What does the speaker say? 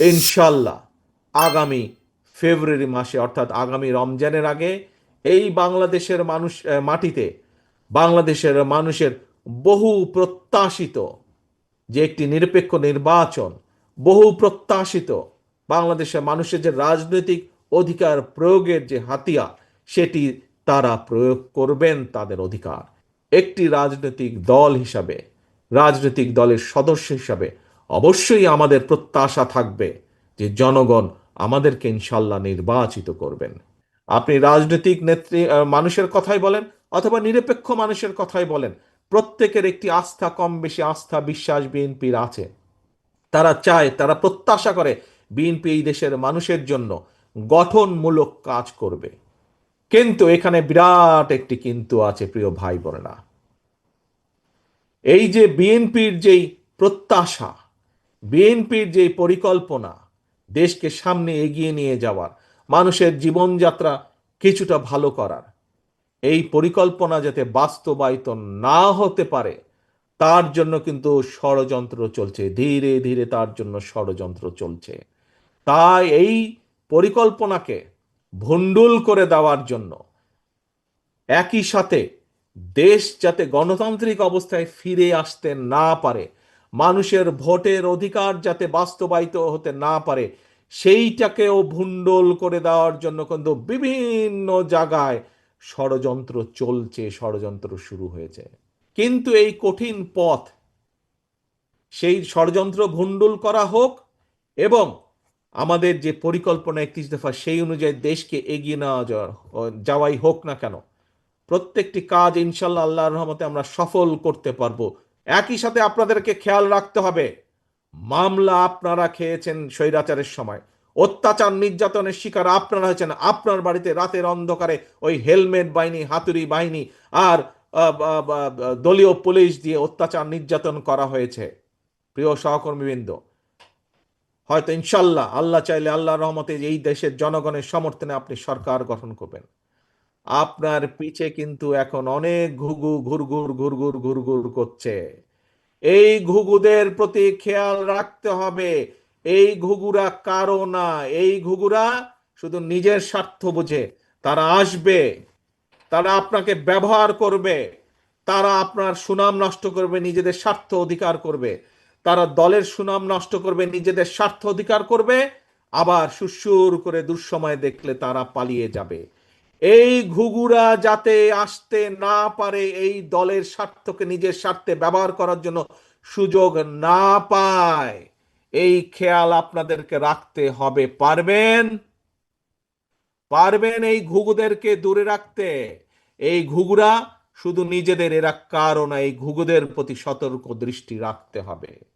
ইনশাল্লাহ আগামী ফেব্রুয়ারি মাসে, অর্থাৎ আগামী রমজানের আগে, এই বাংলাদেশের মানুষ মাটিতে বাংলাদেশের মানুষের বহু প্রত্যাশিত যে একটি নিরপেক্ষ নির্বাচন, বহু প্রত্যাশিত বাংলাদেশের মানুষের যে রাজনৈতিক অধিকার প্রয়োগের যে হাতিয়ার, সেটি তারা প্রয়োগ করবেন তাদের অধিকার। একটি রাজনৈতিক দল হিসাবে, রাজনৈতিক দলের সদস্য হিসাবে অবশ্যই আমাদের প্রত্যাশা থাকবে যে জনগণ আমাদেরকে ইনশাল্লাহ নির্বাচিত করবেন। আপনি রাজনৈতিক নেত্রী মানুষের কথাই বলেন অথবা নিরপেক্ষ মানুষের কথাই বলেন, প্রত্যেকের একটি আস্থা কম বেশি আস্থা বিশ্বাস বিএনপির আছে। তারা চায়, তারা প্রত্যাশা করে বিএনপি এই দেশের মানুষের জন্য গঠনমূলক কাজ করবে। কিন্তু এখানে বিরাট একটি কিন্তু আছে, প্রিয় ভাই বোনেরা। এই যে বিএনপির যেই প্রত্যাশা বিএনপির যেই পরিকল্পনা, দেশকে সামনে এগিয়ে নিয়ে যাওয়ার, মানুষের জীবনযাত্রা কিছুটা ভালো করার, এই পরিকল্পনা যাতে বাস্তবায়িত না হতে পারে, তার জন্য কিন্তু ষড়যন্ত্র চলছে, ধীরে ধীরে তার জন্য ষড়যন্ত্র চলছে। তাই এই পরিকল্পনাকে ভণ্ডুল করে দেওয়ার জন্য একই সাথে দেশ যাতে গণতান্ত্রিক অবস্থায় ফিরে আসতে না পারে মানুষের ভোটের অধিকার যাতে বাস্তবায়িত হতে না পারে, সেইটাকেও ভুন্ডল করে দেওয়ার জন্য কিন্তু বিভিন্ন জায়গায় ষড়যন্ত্র চলছে, ষড়যন্ত্র শুরু হয়েছে। কিন্তু এই কঠিন পথ, সেই ষড়যন্ত্র ভুন্ডুল করা হোক এবং আমাদের যে পরিকল্পনা একত্রিশ দফা, সেই অনুযায়ী দেশকে এগিয়ে নেওয়া যাওয়া- যাওয়াই হোক না কেন, প্রত্যেকটি কাজ ইনশাল্লাহ আল্লাহর রহমতে আমরা সফল করতে পারব। একই সাথে আপনাদেরকে খেয়াল রাখতে হবে। মামলা আপনারা খেয়েছেন স্বৈরাচারের সময়। অত্যাচার, নির্যাতনের শিকার আপনারা হয়েছেন আপনার বাড়িতে রাতের অন্ধকারে ওই হেলমেট বাহিনী, হাতুড়ি বাহিনী আর দলীয় পুলিশ দিয়ে অত্যাচার, নির্যাতন করা হয়েছে। প্রিয় সহকর্মীবৃন্দ, হয়তো ইনশাল্লাহ আল্লাহ চাইলে আল্লাহ রহমতে এই দেশের জনগণের সমর্থনে আপনি সরকার গঠন করবেন। আপনার পিছে কিন্তু এখন অনেক ঘুঘু ঘুরঘুর ঘুরঘুর ঘুরঘুর করছে। এই ঘুঘুদের প্রতি খেয়াল রাখতে হবে। এই ঘুঘুরা কারও না, এই ঘুঘুরা শুধু নিজের স্বার্থ বুঝে। তারা আসবে, তারা আপনাকে ব্যবহার করবে, তারা আপনার সুনাম নষ্ট করবে, নিজেদের স্বার্থ অধিকার করবে। তারা দলের সুনাম নষ্ট করবে, নিজেদের স্বার্থ অধিকার করবে। আবার সুসুর করে দুঃসময় দেখলে তারা পালিয়ে যাবে। এই ঘুঘুরা যাতে আসতে না পারে, এই দলের স্বার্থকে নিজের স্বার্থে ব্যবহার করার জন্য সুযোগ না পায়। এই খেয়াল আপনাদেরকে রাখতে হবে। পারবেন? পারবেন এই ঘুঘুদেরকে দূরে রাখতে? এই ঘুঘুরা শুধু নিজেদের, এরা কারণ এই ঘুঘুদের প্রতি সতর্ক দৃষ্টি রাখতে হবে।